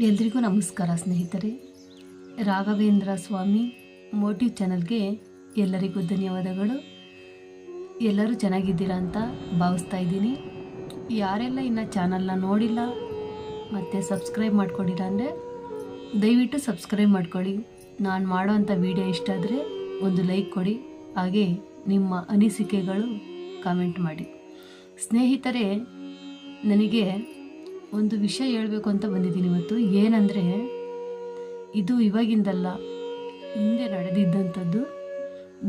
ಎಲ್ರಿಗೂ ನಮಸ್ಕಾರ ಸ್ನೇಹಿತರೆ. ರಾಘವೇಂದ್ರ ಸ್ವಾಮಿ ಮೋಟಿವ್ ಚಾನಲ್ಗೆ ಎಲ್ಲರಿಗೂ ಧನ್ಯವಾದಗಳು. ಎಲ್ಲರೂ ಚೆನ್ನಾಗಿದ್ದೀರಾ ಅಂತ ಭಾವಿಸ್ತಾ ಇದ್ದೀನಿ. ಯಾರೆಲ್ಲ ಇನ್ನು ಚಾನಲ್ನ ನೋಡಿಲ್ಲ, ಮತ್ತು ಸಬ್ಸ್ಕ್ರೈಬ್ ಮಾಡ್ಕೊಂಡಿಲ್ಲ ಅಂದರೆ ದಯವಿಟ್ಟು ಸಬ್ಸ್ಕ್ರೈಬ್ ಮಾಡ್ಕೊಳ್ಳಿ. ನಾನು ಮಾಡೋವಂಥ ವಿಡಿಯೋ ಇಷ್ಟ ಆದರೆ ಒಂದು ಲೈಕ್ ಕೊಡಿ, ಹಾಗೆ ನಿಮ್ಮ ಅನಿಸಿಕೆಗಳು ಕಾಮೆಂಟ್ ಮಾಡಿ. ಸ್ನೇಹಿತರೆ, ನನಗೆ ಒಂದು ವಿಷಯ ಹೇಳಬೇಕು ಅಂತ ಬಂದಿದ್ದೀನಿ ಇವತ್ತು. ಏನಂದರೆ, ಇದು ಇವಾಗಿಂದಲ್ಲ, ಹಿಂದೆ ನಡೆದಿದ್ದಂಥದ್ದು.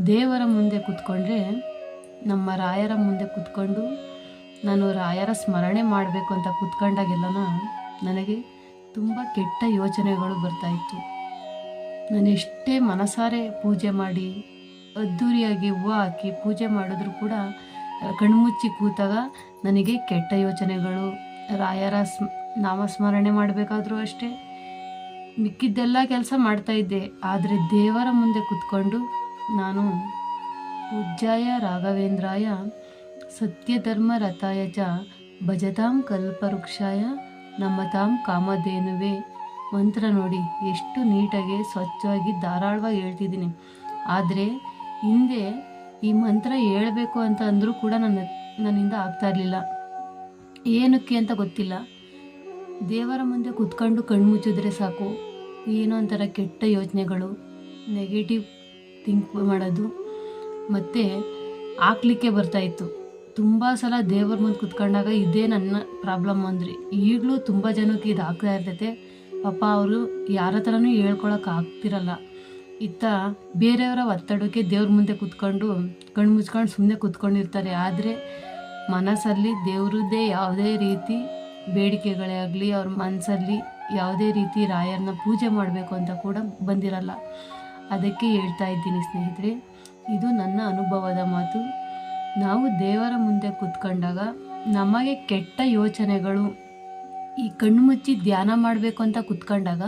ದೇವರ ಮುಂದೆ ಕೂತ್ಕೊಂಡ್ರೆ, ನಮ್ಮ ರಾಯರ ಮುಂದೆ ಕೂತ್ಕೊಂಡು, ನಾನು ರಾಯರ ಸ್ಮರಣೆ ಮಾಡಬೇಕು ಅಂತ ಕೂತ್ಕೊಂಡಾಗೆಲ್ಲನ ನನಗೆ ತುಂಬ ಕೆಟ್ಟ ಯೋಚನೆಗಳು ಬರ್ತಾಯಿತ್ತು ನಾನು ಎಷ್ಟೇ ಮನಸಾರೆ ಪೂಜೆ ಮಾಡಿ ಅದ್ಧೂರಿಯಾಗಿ ಹೂವು ಹಾಕಿ ಪೂಜೆ ಮಾಡಿದ್ರು ಕೂಡ, ಕಣ್ಮುಚ್ಚಿ ಕೂತಾಗ ನನಗೆ ಕೆಟ್ಟ ಯೋಚನೆಗಳು ರಾಯರ ಸ್ಮ, ನಾಮಸ್ಮರಣೆ ಮಾಡಬೇಕಾದ್ರೂ ಅಷ್ಟೇ. ಮಿಕ್ಕಿದ್ದೆಲ್ಲ ಕೆಲಸ ಮಾಡ್ತಾ ಇದ್ದೆ. ಆದರೆ ದೇವರ ಮುಂದೆ ಕೂತ್ಕೊಂಡು ನಾನು ಉಜ್ಜಾಯ ರಾಘವೇಂದ್ರಾಯ, ಸತ್ಯಧರ್ಮ ರಥಾಯಜ ಭಜತಾಂ ಕಲ್ಪವೃಕ್ಷಾಯ, ನಮ್ಮತಾಂ ಕಾಮಧೇನುವೆ ಮಂತ್ರ ನೋಡಿ ಎಷ್ಟು ನೀಟಾಗಿ ಸ್ವಚ್ಛವಾಗಿ ಧಾರಾಳವಾಗಿ ಹೇಳ್ತಿದ್ದೀನಿ. ಆದರೆ ಹಿಂದೆ ಈ ಮಂತ್ರ ಹೇಳಬೇಕು ಅಂತ ಅಂದರೂ ಕೂಡ ನನ್ನ, ನನ್ನಿಂದ ಆಗ್ತಾ ಇರಲಿಲ್ಲ. ಏನಕ್ಕೆ ಅಂತ ಗೊತ್ತಿಲ್ಲ. ದೇವರ ಮುಂದೆ ಕುತ್ಕೊಂಡು ಕಣ್ಮುಚ್ಚಿದ್ರೆ ಸಾಕು. ಏನೋ ಒಂಥರ ಕೆಟ್ಟ ಯೋಚನೆಗಳು ನೆಗೆಟಿವ್ ಥಿಂಕ್ ಮಾಡೋದು. ಮತ್ತು ಹಾಕ್ಲಿಕ್ಕೆ ಬರ್ತಾಯಿತ್ತು ತುಂಬ ಸಲ ದೇವರ ಮುಂದೆ ಕುತ್ಕೊಂಡಾಗ ಇದೇ ನನ್ನ ಪ್ರಾಬ್ಲಮ್ ಅಂದ್ರಿ. ಈಗಲೂ ತುಂಬ ಜನಕ್ಕೆ ಇದು ಆಗ್ತಾ ಇರ್ತೈತೆ. ಪಾಪ ಅವರು ಯಾರ ಹತ್ರನೂ ಹೇಳ್ಕೊಳಕ್ಕೆ ಆಗ್ತಿರಲ್ಲ. ಇತ್ತ ಬೇರೆಯವರ ಒತ್ತಡಕ್ಕೆ ದೇವ್ರ ಮುಂದೆ ಕುತ್ಕೊಂಡು ಕಣ್ಣು ಮುಚ್ಕೊಂಡು ಸುಮ್ಮನೆ ಕುತ್ಕೊಂಡಿರ್ತಾರೆ. ಆದರೆ ಮನಸ್ಸಲ್ಲಿ ದೇವ್ರದ್ದೇ ಯಾವುದೇ ರೀತಿ ಬೇಡಿಕೆಗಳೇ ಆಗಲಿ, ಅವ್ರ ಮನಸ್ಸಲ್ಲಿ ಯಾವುದೇ ರೀತಿ ರಾಯರನ್ನ ಪೂಜೆ ಮಾಡಬೇಕು ಅಂತ ಕೂಡ ಬಂದಿರಲ್ಲ. ಅದಕ್ಕೆ ಹೇಳ್ತಾ ಇದ್ದೀನಿ ಸ್ನೇಹಿತರೆ, ಇದು ನನ್ನ ಅನುಭವದ ಮಾತು. ನಾವು ದೇವರ ಮುಂದೆ ಕೂತ್ಕೊಂಡಾಗ ನಮಗೆ ಕೆಟ್ಟ ಯೋಚನೆಗಳು, ಈ ಕಣ್ಣು ಮುಚ್ಚಿ ಧ್ಯಾನ ಮಾಡಬೇಕು ಅಂತ ಕೂತ್ಕೊಂಡಾಗ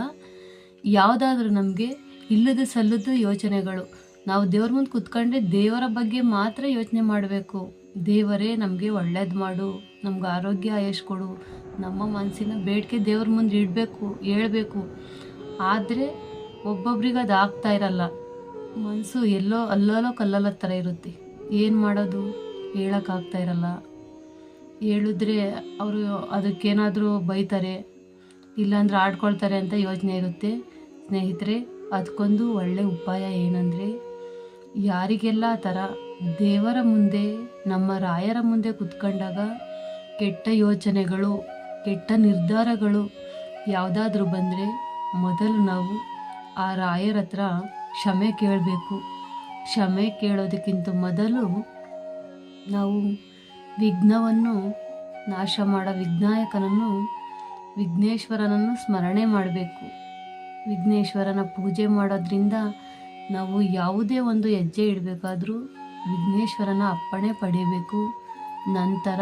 ಯಾವುದಾದ್ರೂ ನಮಗೆ ಇಲ್ಲದ ಸಲ್ಲದ ಯೋಚನೆಗಳು. ನಾವು ದೇವ್ರ ಮುಂದೆ ಕೂತ್ಕೊಂಡ್ರೆ ದೇವರ ಬಗ್ಗೆ ಮಾತ್ರ ಯೋಚನೆ ಮಾಡಬೇಕು. ದೇವರೇ, ನಮಗೆ ಒಳ್ಳೇದು ಮಾಡು, ನಮ್ಗೆ ಆರೋಗ್ಯ ಆಯಸ್ ಕೊಡು, ನಮ್ಮ ಮನಸ್ಸಿನ ಬೇಡಿಕೆ ದೇವ್ರ ಮುಂದೆ ಇಡಬೇಕು, ಹೇಳಬೇಕು. ಆದರೆ ಒಬ್ಬೊಬ್ರಿಗೆ ಅದು ಆಗ್ತಾ ಇರಲ್ಲ. ಮನಸ್ಸು ಎಲ್ಲೋ ಅಲ್ಲೋ ಕಲ್ಲಲ್ಲ ಥರ ಇರುತ್ತೆ. ಏನು ಮಾಡೋದು? ಹೇಳೋಕ್ಕಾಗ್ತಾ ಇರಲ್ಲ. ಹೇಳಿದ್ರೆ ಅವರು ಅದಕ್ಕೇನಾದರೂ ಬೈತಾರೆ, ಇಲ್ಲಾಂದ್ರೆ ಆಡ್ಕೊಳ್ತಾರೆ ಅಂತ ಯೋಚನೆ ಇರುತ್ತೆ. ಸ್ನೇಹಿತರೆ ಅದಕ್ಕೊಂದು ಒಳ್ಳೆ ಉಪಾಯ ಏನಂದರೆ, ಯಾರಿಗೆಲ್ಲ ಆ ಥರ ದೇವರ ಮುಂದೆ, ನಮ್ಮ ರಾಯರ ಮುಂದೆ ಕುತ್ಕೊಂಡಾಗ ಕೆಟ್ಟ ಯೋಚನೆಗಳು, ಕೆಟ್ಟ ನಿರ್ಧಾರಗಳು ಯಾವುದಾದ್ರೂ ಬಂದರೆ ಮೊದಲು ನಾವು ಆ ರಾಯರ ಹತ್ರ ಕ್ಷಮೆ ಕೇಳಬೇಕು. ಕ್ಷಮೆ ಕೇಳೋದಕ್ಕಿಂತ ಮೊದಲು ನಾವು ವಿಘ್ನವನ್ನು ನಾಶ ಮಾಡೋ ವಿಘ್ನಾಯಕನನ್ನು, ವಿಘ್ನೇಶ್ವರನನ್ನು ಸ್ಮರಣೆ ಮಾಡಬೇಕು. ವಿಘ್ನೇಶ್ವರನ ಪೂಜೆ ಮಾಡೋದ್ರಿಂದ ನಾವು ಯಾವುದೇ ಒಂದು ಹೆಜ್ಜೆ ಇಡಬೇಕಾದ್ರೂ ವಿಘ್ನೇಶ್ವರನ ಅಪ್ಪಣೆ ಪಡೆಯಬೇಕು. ನಂತರ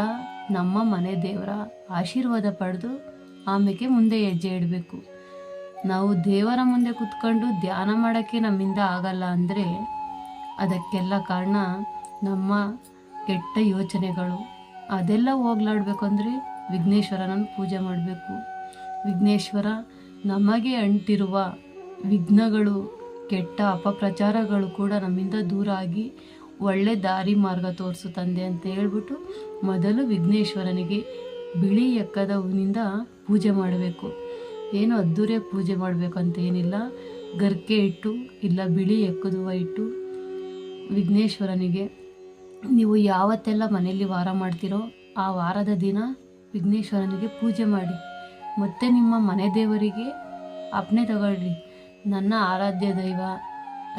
ನಮ್ಮ ಮನೆ ದೇವರ ಆಶೀರ್ವಾದ ಪಡೆದು ಆಮೇಲೆ ಮುಂದೆ ಹೆಜ್ಜೆ ಇಡಬೇಕು. ನಾವು ದೇವರ ಮುಂದೆ ಕುತ್ಕೊಂಡು ಧ್ಯಾನ ಮಾಡೋಕ್ಕೆ ನಮ್ಮಿಂದ ಆಗಲ್ಲ ಅಂದರೆ ಅದಕ್ಕೆಲ್ಲ ಕಾರಣ ನಮ್ಮ ಕೆಟ್ಟ ಯೋಚನೆಗಳು. ಅದೆಲ್ಲ ಹೋಗ್ಲಾಡ್ಬೇಕು ಅಂದರೆ ವಿಘ್ನೇಶ್ವರನನ್ನು ಪೂಜೆ ಮಾಡಬೇಕು. ವಿಘ್ನೇಶ್ವರ ನಮಗೆ ಅಂಟಿರುವ ವಿಘ್ನಗಳು, ಕೆಟ್ಟ ಅಪಪ್ರಚಾರಗಳು ಕೂಡ ನಮ್ಮಿಂದ ದೂರ ಆಗಿ ಒಳ್ಳೆ ದಾರಿ ಮಾರ್ಗ ತೋರಿಸು ತಂದೆ ಅಂತ ಹೇಳ್ಬಿಟ್ಟು ಮೊದಲು ವಿಘ್ನೇಶ್ವರನಿಗೆ ಬಿಳಿ ಎಕ್ಕದ ಹೂವಿನಿಂದ ಪೂಜೆ ಮಾಡಬೇಕು. ಏನು ಅದ್ದೂರಿಯ ಪೂಜೆ ಮಾಡಬೇಕು ಅಂತ ಏನಿಲ್ಲ. ಗರ್ಕೆ ಇಟ್ಟು ಇಲ್ಲ ಬಿಳಿ ಎಕ್ಕದ ಇಟ್ಟು ವಿಘ್ನೇಶ್ವರನಿಗೆ, ನೀವು ಯಾವತ್ತೆಲ್ಲ ಮನೆಯಲ್ಲಿ ವಾರ ಮಾಡ್ತೀರೋ ಆ ವಾರದ ದಿನ ವಿಘ್ನೇಶ್ವರನಿಗೆ ಪೂಜೆ ಮಾಡಿ. ಮತ್ತು ನಿಮ್ಮ ಮನೆ ದೇವರಿಗೆ ಅಪ್ನೆ ತಗೊಳ್ಳಿ. ನನ್ನ ಆರಾಧ್ಯ ದೈವ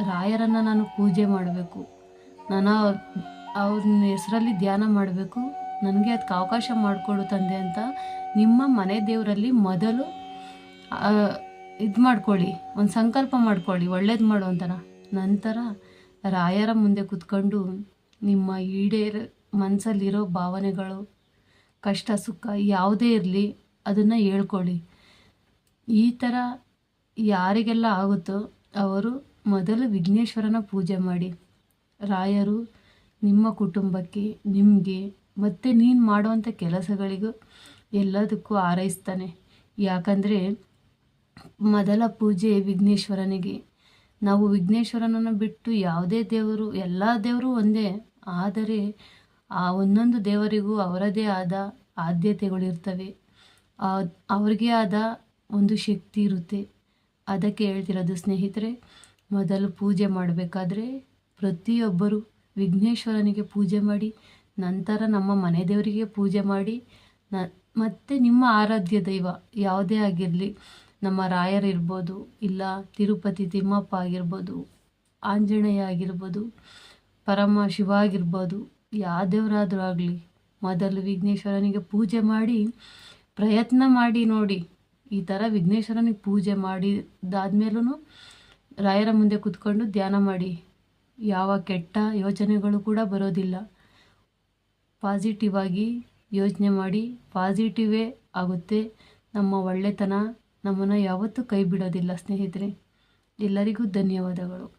ರಾಯರನ್ನು ನಾನು ಪೂಜೆ ಮಾಡಬೇಕು. ನಾನು ಅವ್ರನ್ನ ಹೆಸರಲ್ಲಿ ಧ್ಯಾನ ಮಾಡಬೇಕು. ನನಗೆ ಅದಕ್ಕೆ ಅವಕಾಶ ಮಾಡಿಕೊಡು ತಂದೆ ಅಂತ ನಿಮ್ಮ ಮನೆ ದೇವರಲ್ಲಿ ಮೊದಲು ಇದು ಮಾಡ್ಕೊಳ್ಳಿ, ಒಂದು ಸಂಕಲ್ಪ ಮಾಡ್ಕೊಳ್ಳಿ, ಒಳ್ಳೇದು ಮಾಡು ಅಂತನ. ನಂತರ ರಾಯರ ಮುಂದೆ ಕೂತ್ಕೊಂಡು ನಿಮ್ಮ ಈಡೇರ ಮನಸ್ಸಲ್ಲಿರೋ ಭಾವನೆಗಳು, ಕಷ್ಟ, ಸುಖ ಯಾವುದೇ ಇರಲಿ ಅದನ್ನು ಹೇಳ್ಕೊಳ್ಳಿ. ಈ ಥರ ಯಾರಿಗೆಲ್ಲ ಆಗುತ್ತೋ ಅವರು ಮೊದಲು ವಿಘ್ನೇಶ್ವರನ ಪೂಜೆ ಮಾಡಿ. ರಾಯರು ನಿಮ್ಮ ಕುಟುಂಬಕ್ಕೆ, ನಿಮಗೆ, ಮತ್ತು ನೀನು ಮಾಡುವಂಥ ಕೆಲಸಗಳಿಗೂ ಎಲ್ಲದಕ್ಕೂ ಹಾರೈಸ್ತಾನೆ. ಯಾಕಂದರೆ ಮೊದಲ ಪೂಜೆ ವಿಘ್ನೇಶ್ವರನಿಗೆ. ನಾವು ವಿಘ್ನೇಶ್ವರನನ್ನು ಬಿಟ್ಟು ಯಾವುದೇ ದೇವರು, ಎಲ್ಲ ದೇವರು ಒಂದೇ. ಆದರೆ ಆ ಒಂದೊಂದು ದೇವರಿಗೂ ಅವರದೇ ಆದ ಆದ್ಯತೆಗಳಿರ್ತವೆ. ಅವ್ರಿಗೆ ಆದ ಒಂದು ಶಕ್ತಿ ಇರುತ್ತೆ. ಅದಕ್ಕೆ ಹೇಳ್ತಿರೋದು ಸ್ನೇಹಿತರೆ, ಮೊದಲು ಪೂಜೆ ಮಾಡಬೇಕಾದ್ರೆ ಪ್ರತಿಯೊಬ್ಬರು ವಿಘ್ನೇಶ್ವರನಿಗೆ ಪೂಜೆ ಮಾಡಿ, ನಂತರ ನಮ್ಮ ಮನೆ ದೇವರಿಗೆ ಪೂಜೆ ಮಾಡಿ, ನ, ಮತ್ತು ನಿಮ್ಮ ಆರಾಧ್ಯ ದೈವ ಯಾವುದೇ ಆಗಿರಲಿ, ನಮ್ಮ ರಾಯರಿರ್ಬೋದು ಇಲ್ಲ ತಿರುಪತಿ ತಿಮ್ಮಪ್ಪ ಆಗಿರ್ಬೋದು, ಆಂಜನೇಯ ಆಗಿರ್ಬೋದು, ಪರಮ ಶಿವ ಆಗಿರ್ಬೋದು, ಯಾವ ದೇವರಾದರೂ ಆಗಲಿ, ಮೊದಲು ವಿಘ್ನೇಶ್ವರನಿಗೆ ಪೂಜೆ ಮಾಡಿ, ಪ್ರಯತ್ನ ಮಾಡಿ ನೋಡಿ. ಈ ಥರ ವಿಘ್ನೇಶ್ವರನಿಗೆ ಪೂಜೆ ಮಾಡಿದಾದ್ಮೇಲೂ ರಾಯರ ಮುಂದೆ ಕೂತ್ಕೊಂಡು ಧ್ಯಾನ ಮಾಡಿ. ಯಾವ ಕೆಟ್ಟ ಯೋಚನೆಗಳು ಕೂಡ ಬರೋದಿಲ್ಲ. ಪಾಸಿಟಿವ್ ಆಗಿ ಯೋಚನೆ ಮಾಡಿ, ಪಾಸಿಟಿವೇ ಆಗುತ್ತೆ. ನಮ್ಮ ಒಳ್ಳೆತನ ನಮ್ಮನ್ನು ಯಾವತ್ತೂ ಕೈ ಬಿಡೋದಿಲ್ಲ ಸ್ನೇಹಿತರೆ. ಎಲ್ಲರಿಗೂ ಧನ್ಯವಾದಗಳು.